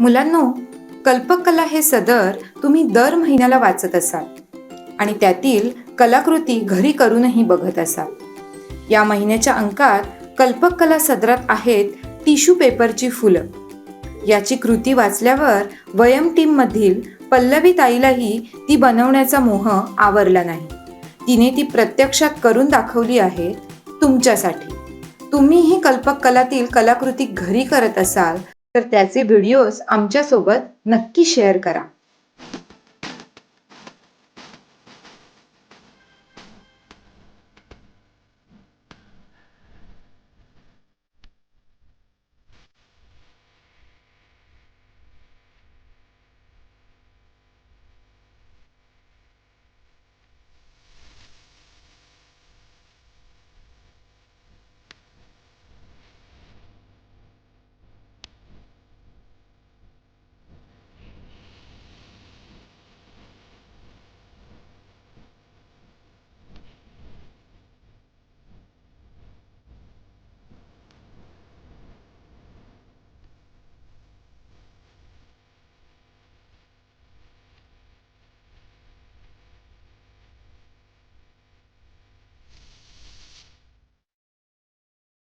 मुलांनो कल्पकला हे सदर तुम्ही दर महिन्याला वाचत असाल आणि त्यातील कलाकृती घरी करूनही बघत असाल. या महिन्याच्या अंकात कल्पकला सदरात आहेत टिश्यू पेपरची फुलं. याची कृती वाचल्यावर वयम टीममधील पल्लवी ताईलाही ती बनवण्याचा मोह आवरला नाही. तिने ती प्रत्यक्षात करून दाखवली आहे तुमच्यासाठी. तुम्हीही कल्पकलातील कलाकृती घरी करत असाल तर त्याचे व्हिडिओज आमच्यासोबत नक्की शेअर करा.